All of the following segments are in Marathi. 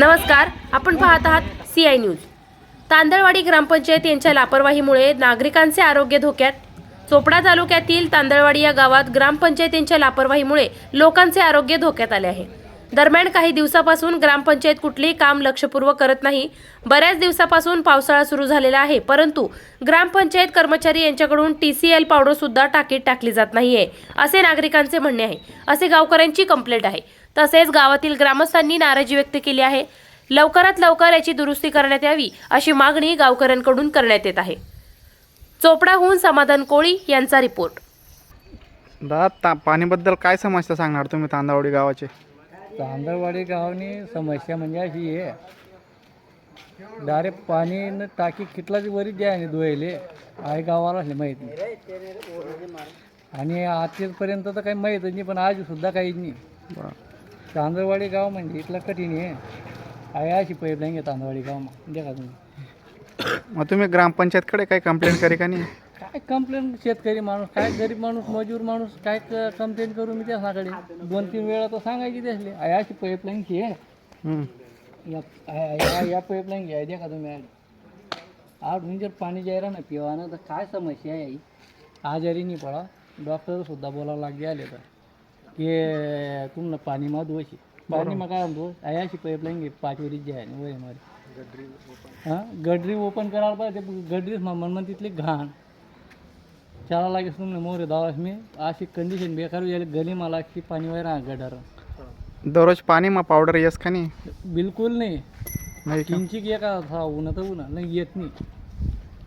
नमस्कार आपण पाहत आहात C I news Tandalwadi gram panchayat यांच्या लापरवाहीमुळे नागरिकांचे आरोग्य धोक्यात. चोपडा तालुक्यातील तांदळवाडी या गावात ग्रामपंचायत यांच्या लापरवाहीमुळे लोकांचे आरोग्य धोक्यात आले आहे. दरम्यान काही दिवसापासून ग्रामपंचायत कुठलेही काम लक्षपूर्वक करत नाही. बऱ्याच दिवसापासून पावसाळा सुरू झालेला आहे परंतु ग्रामपंचायत कर्मचारी यांच्याकडून टी सी एल पावडर सुद्धा टाकीत टाकली जात नाहीये असे नागरिकांचे म्हणणे आहे. असे गावकऱ्यांची कंप्लेंट आहे. तसेच गावातील ग्रामस्थांनी नाराजी व्यक्त केली आहे. लवकरात लवकर याची दुरुस्ती करण्यात यावी अशी मागणी गावकऱ्यांकडून करण्यात येत आहे. चोपडाहून समाधान कोळी यांचा रिपोर्ट. दादा ता पाणीबद्दल काय समस्या सांगणार तुम्ही तांदावडी गावाचे? तांदळवाडी गावनी समस्या म्हणजे अशी आहे. डायरेक्ट पाणी न टाकी कितलाच वरी द्या आणि धुवायले आहे गावाला असले माहीत नाही. आणि आजपर्यंत तर काही माहीत नाही पण आज सुद्धा काहीच नाही. तांदळवाडी गाव म्हणजे इथलं कठीण आहे. आहे अशी पाईपलाईन आहे तांदळवाडी गाव देखा तुम्ही? मग तुम्ही ग्रामपंचायतकडे काही कंप्लेंट करी का नाही? काय कंप्लेंट शेतकरी माणूस काय गरीब माणूस मजूर माणूस काय कंप्लेंट करू मी त्याच्याकडे? दोन तीन वेळा तर सांगायची त्यासले. अशी पाईपलाईनची आहे हम्म. या या- या पाईपलाईन घ्यायच्या का तुम्ही आडून जर पाणी जायला ना पिवानं तर काय समस्या आहे? आजारी नाही पडा. डॉक्टर सुद्धा बोलावं लागले आले तर. की तुम्हाला पाणी मा धुवायची पाणी मग काय म्हणतो? अशी पाईपलाईन घे पाच वरीच जे आहे ना वय मारी हां? गडरी ओपन करायला पाहिजे गडरीच म्हणून मग तिथली घाण. चाला लागेल तुम्ही मोरे दावास मी. अशी कंडिशन बेकार झाली गली मला की पाणी वगैरे गडार. दररोज पाणी मग पावडर येस का नाही? बिलकुल नाही. नाही का? किंचित एका हा उन्हा तर उन्हा नाही येत नाही.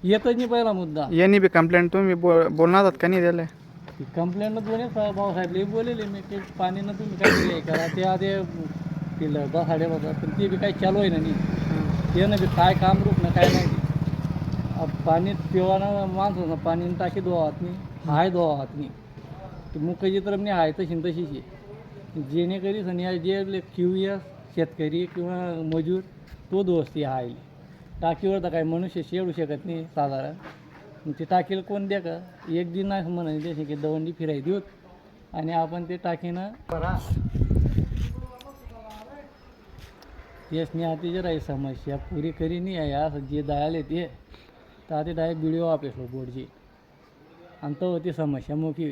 येतच नाही पहिला मुद्दा. यांनी बी कंप्लेंट तुम्ही बो बोलणार आहात का नाही दिले कंप्लेंट दोन्ही भाऊसाहेबले बोलले मी की पाणीनं तुम्ही काय केलं करा ते आधी तिला बसाडे होतात पण ते बी काही चालू आहे ना नाही. ते ना बी काय काम रूप ना काय नाही. पाणी पिवाना माणसानं पाणी टाकी धुवा नाही हाय धुवात नाही ते मुखाची तर मी हाय तशी न तशीच. आहे जेणेकरी सनी जे क्यू एस शेतकरी किंवा मजूर तो दोस्ती हायली टाकीवर तर काही मनुष्य शेडू शकत नाही साधारण. ते टाकीला कोण द्या का एक दिन नाही म्हणायचे जसे की दवंडी फिरायची देऊत. आणि आपण ते टाकीनं करा. तेच आता जर आहे समस्या पुरी करी नाही आहे असं जे दयाले ते. तर आता डायरेक्ट व्हिडिओ ऑफिसलो बोर्डची आणि तो होती समस्या मोठी.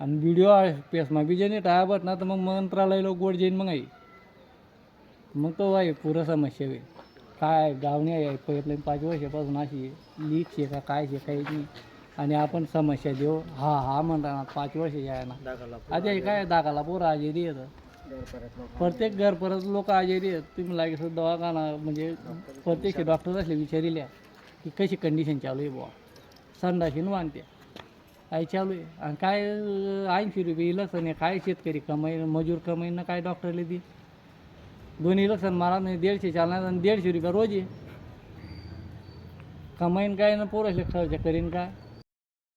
आणि व्हिडिओ पेसमा बी जे नाही टाळाबट ना तर मग मंत्रालयाला गोड जाईन मग आई. मग तो आहे पुरं समस्या होईल काय गावणी आहे पाईपलाईन पाच वर्षापासून अशी लीक शे का काय शे काही नाही. आणि आपण समस्या देऊ. हा हा म्हणता ना पाच वर्ष आहे ना. हे काय दागाला पोरं आजेरी येतं प्रत्येक घर परत लोक आजेरी आहेत. तुम्ही लागेल दवाखाना म्हणजे प्रत्येक डॉक्टर असले विचारिल्या. की कशी कंडिशन चालू आहे बुवा? संडाशीन वानते काय चालू आहे? आणि काय ऐंशी रुपये इलसन आहे. काय शेतकरी कमाई मजूर कमाईनं काय डॉक्टरला दी दोन इलेक्शन मारा नाही दीडशे चालणार आणि दीडशे रुपये रोज आहे. कमाईन काय ना पोरसले खर्च करीन काय